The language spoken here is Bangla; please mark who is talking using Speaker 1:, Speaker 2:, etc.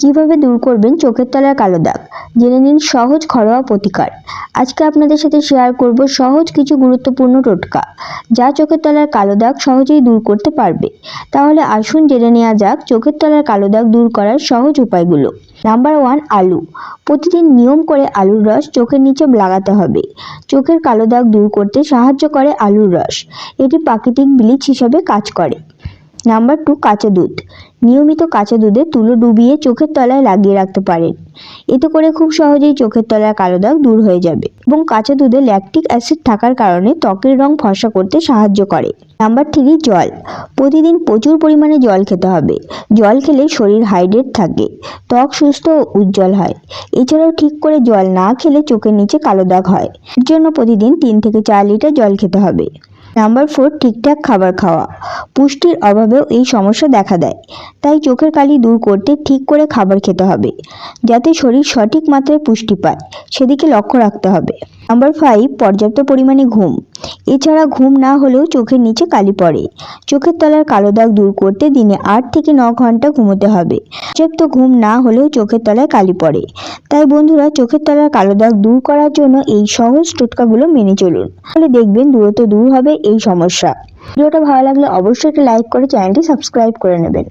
Speaker 1: কীভাবে দূর করবেন চোখের তলার কালো দাগ? জেনে নিন সহজ ঘরোয়া প্রতিকার। আজকে আপনাদের সাথে শেয়ার করব সহজ কিছু গুরুত্বপূর্ণ টোটকা, যা চোখের তলার কালো দাগ সহজেই দূর করতে পারবে। তাহলে আসুন জেনে নেওয়া যাক চোখের তলার কালো দাগ দূর করার সহজ উপায়গুলো। নাম্বার ওয়ান আলু। প্রতিদিন নিয়ম করে আলুর রস চোখের নিচে লাগাতে হবে। চোখের কালো দাগ দূর করতে সাহায্য করে আলুর রস। এটি প্রাকৃতিক ব্লিচ হিসাবে কাজ করে। নাম্বার টু কাঁচা দুধ। নিয়মিত কাঁচা দুধে তুলো ডুবিয়ে চোখের তলায় লাগিয়ে রাখতে পারেন এতে করে খুব সহজেই চোখের তলার কালো দাগ দূর হয়ে যাবে এবং কাঁচা দুধে ল্যাকটিক অ্যাসিড থাকার কারণে ত্বকের রং ফর্সা করতে সাহায্য করে। নাম্বার থ্রি, জল। প্রতিদিন প্রচুর পরিমাণে জল খেতে হবে। জল খেলে শরীর হাইড্রেট থাকে, ত্বক সুস্থ ও উজ্জ্বল হয়। এছাড়াও ঠিক করে জল না খেলে চোখের নিচে কালো দাগ হয়। এর জন্য প্রতিদিন তিন থেকে চার লিটার জল খেতে হবে। নাম্বার ফোর ঠিকঠাক খাবার খাওয়া। পুষ্টির অভাবেও এই সমস্যা দেখা দেয়। তাই চোখের কালি দূর করতে ঠিক করে খাবার খেতে হবে, যাতে শরীর সঠিক মাত্রায় পুষ্টি পায়। সেদিকে লক্ষ্য রাখতে হবে। নাম্বার ফাইভ পর্যাপ্ত পরিমাণে ঘুম। এছাড়া ঘুম না হলেও চোখের নিচে কালি পড়ে। চোখের তলার কালো দাগ দূর করতে দিনে আট থেকে ন ঘণ্টা ঘুমোতে হবে। পর্যাপ্ত ঘুম না হলেও চোখের তলায় কালি পড়ে। তাই বন্ধুরা, চোখের তলার কালো দাগ দূর করার জন্য এই সহজ টোটকাগুলো মেনে চলুন। তাহলে দেখবেন দূরত্ব দূর হবে এই সমস্যা। ভিডিওটা ভালো লাগলে অবশ্যই একটা লাইক করে চ্যানেলটি সাবস্ক্রাইব করে নেবেন।